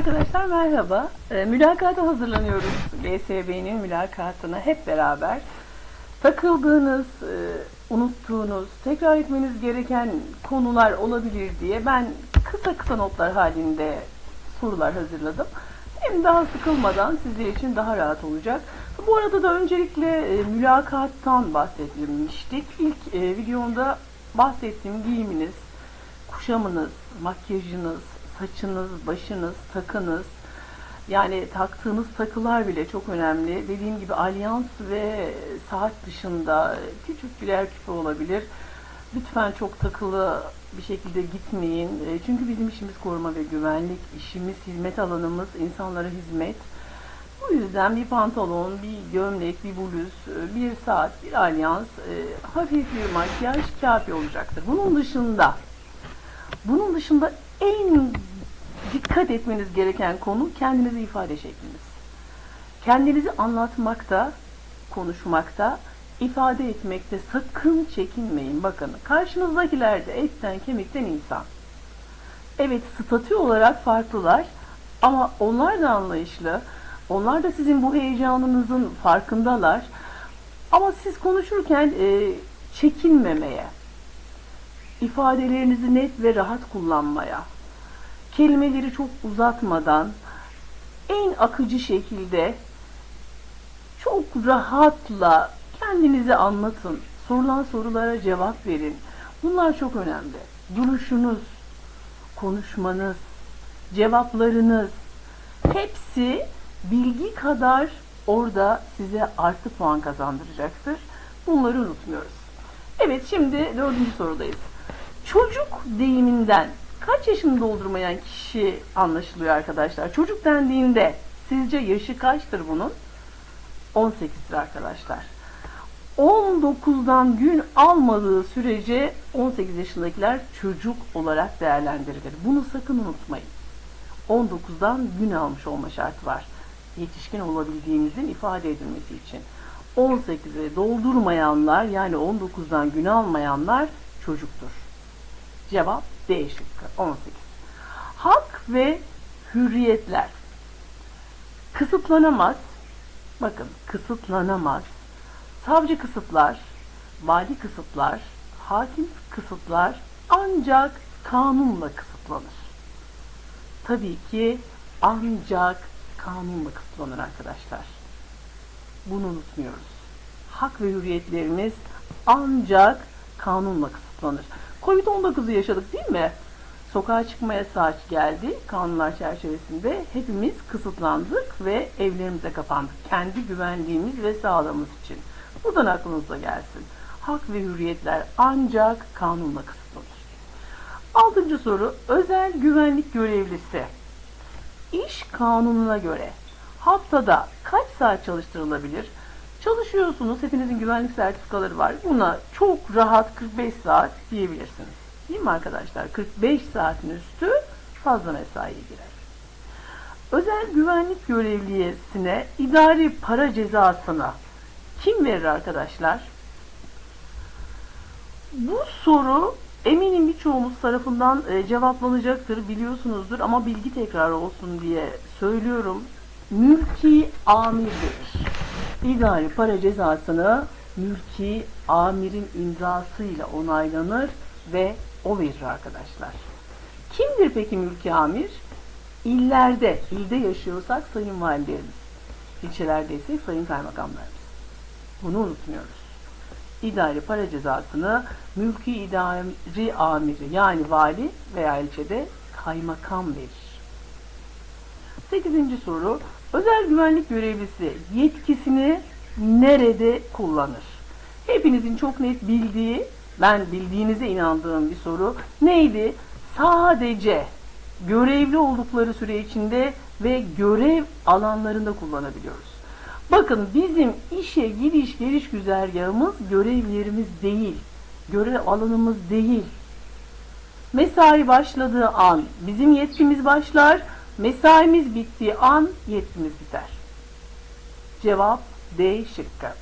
Arkadaşlar merhaba. E, mülakata hazırlanıyoruz. LSB'nin mülakatına hep beraber. Takıldığınız, e, unuttuğunuz, tekrar etmeniz gereken konular olabilir diye ben kısa kısa notlar halinde sorular hazırladım. Hem daha sıkılmadan sizler için daha rahat olacak. Bu arada da öncelikle e, mülakattan bahsetmiştik. İlk e, videomda bahsettiğim giyiminiz, kuşamınız, makyajınız, saçınız, başınız, takınız, yani taktığınız takılar bile çok önemli. Dediğim gibi alyans ve saat dışında küçük birer küpe olabilir. Lütfen çok takılı bir şekilde gitmeyin. E, Çünkü bizim işimiz koruma ve güvenlik, işimiz, hizmet alanımız, insanlara hizmet. Bu yüzden bir pantolon, bir gömlek, bir bluz, e, bir saat, bir alyans, e, hafif bir makyaj kafi olacaktır. Bunun dışında bunun dışında en dikkat etmeniz gereken konu kendinizi ifade şekliniz. Kendinizi anlatmakta, konuşmakta, ifade etmekte sakın çekinmeyin. Bakın karşınızdakiler de etten kemikten insan. Evet statü olarak farklılar ama onlar da anlayışlı. Onlar da sizin bu heyecanınızın farkındalar. Ama siz konuşurken e, çekinmemeye, ifadelerinizi net ve rahat kullanmaya, kelimeleri çok uzatmadan en akıcı şekilde çok rahatla kendinizi anlatın. Sorulan sorulara cevap verin. Bunlar çok önemli. Duruşunuz, konuşmanız, cevaplarınız hepsi bilgi kadar orada size artı puan kazandıracaktır. Bunları unutmuyoruz. Evet şimdi dördüncü sorudayız. Çocuk deyiminden kaç yaşını doldurmayan kişi anlaşılıyor arkadaşlar? Çocuk dendiğinde sizce yaşı kaçtır bunun? 18'dir arkadaşlar. 19'dan gün almadığı sürece 18 yaşındakiler çocuk olarak değerlendirilir. Bunu sakın unutmayın. 19'dan gün almış olma şartı var. Yetişkin olabildiğinizin ifade edilmesi için. 18'e doldurmayanlar yani 19'dan gün almayanlar çocuktur. Cevap D şıkkı 18. Hak ve hürriyetler kısıtlanamaz. Bakın kısıtlanamaz. Savcı kısıtlar, vali kısıtlar, hakim kısıtlar ancak kanunla kısıtlanır. Tabii ki ancak kanunla kısıtlanır arkadaşlar. Bunu unutmuyoruz. Hak ve hürriyetlerimiz ancak kanunla kısıtlanır. Covid-19'u yaşadık değil mi? Sokağa çıkma yasağı geldi kanunlar çerçevesinde. Hepimiz kısıtlandık ve evlerimize kapandık. Kendi güvenliğimiz ve sağlığımız için. Buradan aklınıza gelsin. Hak ve hürriyetler ancak kanunla kısıtlanır. Altıncı soru. Özel güvenlik görevlisi. İş kanununa göre haftada kaç saat çalıştırılabilir? Çalışıyorsunuz, hepinizin güvenlik sertifikaları var. Buna çok rahat 45 saat diyebilirsiniz. Değil mi arkadaşlar? 45 saatin üstü fazla mesaiye girer. Özel güvenlik görevlisine idari para cezasına kim verir arkadaşlar? Bu soru eminim birçoğumuz tarafından e, cevaplanacaktır, biliyorsunuzdur ama bilgi tekrar olsun diye söylüyorum. Mülki amir verir. İdari para cezasını mülki amirin imzasıyla onaylanır ve o verir arkadaşlar. Kimdir peki mülki amir? İllerde, ilde yaşıyorsak sayın valilerimiz. İlçelerde ise sayın kaymakamlarımız. Bunu unutmuyoruz. İdari para cezasını mülki idari amiri yani vali veya ilçede kaymakam verir. Sekizinci soru. Özel güvenlik görevlisi yetkisini nerede kullanır? Hepinizin çok net bildiği, ben bildiğinize inandığım bir soru. Neydi? Sadece görevli oldukları süre içinde ve görev alanlarında kullanabiliyoruz. Bakın bizim işe gidiş geliş güzergahımız görevlerimiz değil. Görev alanımız değil. Mesai başladığı an bizim yetkimiz başlar. Mesaimiz bittiği an yetkimiz biter. Cevap D şıkkı.